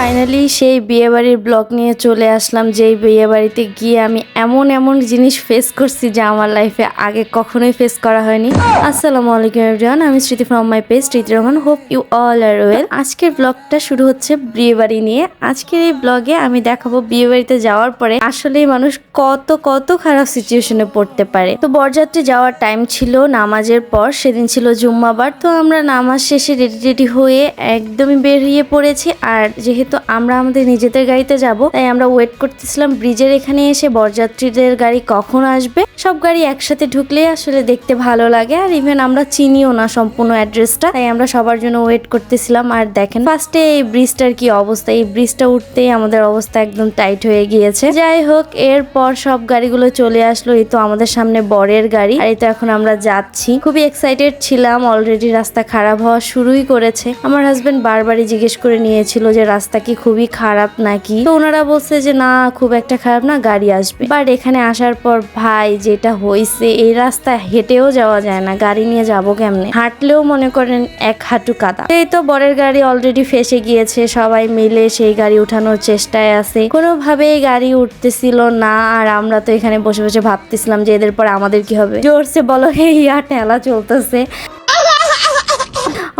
Finally সেই বিয়েবাড়ির blog নিয়ে চলে আসলাম, যেই বিয়েবাড়িতে গিয়ে আমি এমন এমন জিনিস ফেস করছি যা আমার লাইফে আগে কখনোই ফেস করা হয়নি। আসসালামু আলাইকুম এভরিওয়ান আমি স্মৃতি from my page Smriti Rahman hope you all are well আজকের ব্লগটা শুরু হচ্ছে বিয়েবাড়ি নিয়ে। আজকের এই ব্লগে আমি দেখাবো বিয়েবাড়িতে যাওয়ার পরে আসলেই মানুষ কত কত খারাপ সিচুয়েশনে পড়তে পারে। তো বরযাত্রী যাওয়ার টাইম ছিল নামাজের পর, সেদিন ছিল জুম্মাবার। তো আমরা নামাজ শেষে রেডি রেডি হয়ে একদমই বেরিয়ে পড়েছি। আর যেহেতু আমরা আমাদের নিজেদের গাড়িতে যাব। তাই আমরা ওয়েট করতেছিলাম। ব্রিজের এখানে এসে বরযাত্রীদের গাড়ি কখন আসবে? সব গাড়ি একসাথে ঢুকলে আসলে দেখতে ভালো লাগে। আর ইভেন আমরা চিনিও না সম্পূর্ণ অ্যাড্রেসটা তাই আমরা সবার জন্য ওয়েট করতেছিলাম। আর দেখেন ফার্স্টে এই ব্রিজটার কি অবস্থা? এই ব্রিজটা উঠতেই আমাদের অবস্থা একদম টাইট হয়ে গিয়েছে। যাই হোক, এরপর সব গাড়িগুলো চলে আসলো। এই তো আমাদের সামনে বরের গাড়ি। আর এই তো এখন আমরা যাচ্ছি। খুবই এক্সাইটেড ছিলাম। অলরেডি রাস্তা খারাপ হওয়া শুরুই করেছে। আমার হাজবেন্ড বারবারই জিজ্ঞেস করে নিয়েছিল যে, রাস্তা কি খুবই খারাপ নাকি? তো ওনারা বলছে যে, না, খুব একটা খারাপ না, গাড়ি আসবে। বাট এখানে আসার পর ভাই যেটা হয়েছে এই রাস্তা হেঁটেও যাওয়া যায় না, গাড়ি নিয়ে যাব কেমনে? হাঁটলেও মনে করেন এক হাঁটু কাদা। এই তো বরের গাড়ি অলরেডি ফেসে গিয়েছে, সবাই মিলে সেই গাড়ি উঠানোর চেষ্টায় আছে। কোনোভাবেই গাড়ি উঠতেছিল না, আর আমরা তো এখানে বসে বসে ভাবতেছিলাম যে, এদের পর আমাদের কি হবে? জোরসে বলো হে ইয়া ঠেলা চলতেছে।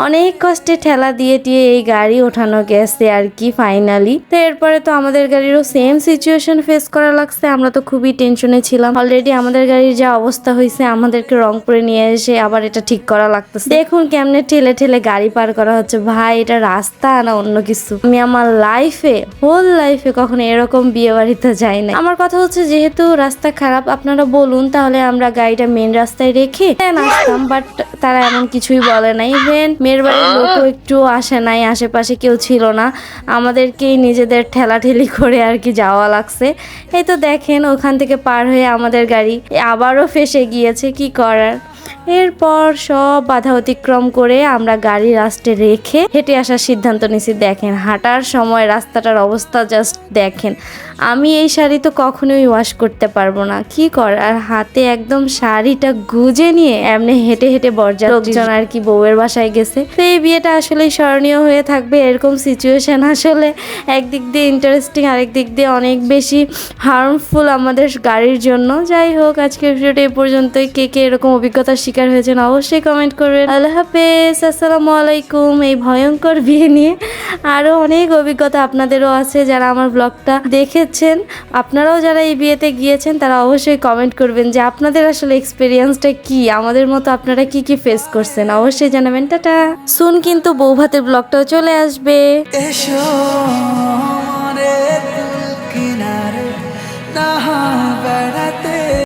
অনেক কষ্টে ঠেলা দিয়ে দিয়ে এই গাড়ি ওঠানো গেছে আর কি ফাইনালি তো এরপরে তো আমাদের গাড়িরও সেম সিচুয়েশন ফেস করা লাগছে, আমরা তো খুবই টেনশনে ছিলাম। অলরেডি আমাদের গাড়ির যা অবস্থা হয়েছে, আমাদেরকে রংপুরে নিয়ে এসে আবার এটা ঠিক করা লাগতেছে। দেখুন কেমনে ঠেলে ঠেলে গাড়ি পার করা হচ্ছে। ভাই, এটা রাস্তা না অন্য কিছু? আমি আমার লাইফে হোল লাইফে কখনো এরকম বিয়ে বাড়িতে যাই না আমার কথা হচ্ছে, যেহেতু রাস্তা খারাপ, আপনারা বলুন, তাহলে আমরা গাড়িটা মেন রাস্তায় রেখে আসতাম বাট তারা এমন কিছুই বলে না ইভেন মেয়ের বাড়ির লোকও একটু আসে নাই আশেপাশে কেউ ছিল না। আমাদেরকেই নিজেদের ঠেলাঠেলি করে আর কি যাওয়া লাগছে। এই তো দেখেন ওখান থেকে পার হয়ে আমাদের গাড়ি আবারও ফেসে গিয়েছে কি করার? এরপর সব বাধা অতিক্রম করে আমরা গাড়ি রাস্টে রেখে হেঁটে আসার সিদ্ধান্ত নিছি দেখেন হাঁটার সময় রাস্তাটার অবস্থা জাস্ট দেখেন। আমি এই শাড়ি তো কখনোই ওয়াশ করতে পারব না। কি কর আর হাতে একদম শাড়িটা গুজে নিয়ে এমনি হেঁটে হেঁটে বরযাত্রী লোকজন আর কি বউয়ের বাসায় গেছে। তো এই বিয়েটা আসলে স্মরণীয় হয়ে থাকবে। এরকম সিচুয়েশন আসলে একদিক দিয়ে ইন্টারেস্টিং আরেক দিক দিয়ে অনেক বেশি হার্মফুল আমাদের গাড়ির জন্য। যাই হোক আজকের ভিডিওটা এই পর্যন্তই। কে কে এরকম অভিজ্ঞতার শিকার হয়েছেন অবশ্যই কমেন্ট করবেন। আল্লাহ হাফেজ। আসসালামু আলাইকুম। এই ভয়ঙ্কর বিয়ে নিয়ে আরও অনেক অভিজ্ঞতা আপনাদেরও আছে। যারা আমার ব্লগটা দেখেছেন আপনারাও যারা এই বিয়েতে গিয়েছেন, তারা অবশ্যই কমেন্ট করবেন যে আপনাদের আসলে এক্সপিরিয়েন্সটা কি? আমাদের মতো আপনারা কি কি ফেস করছেন? অবশ্যই জানাবেন। টাটা! শুন কিন্তু বৌভাতের ব্লগটাও চলে আসবে।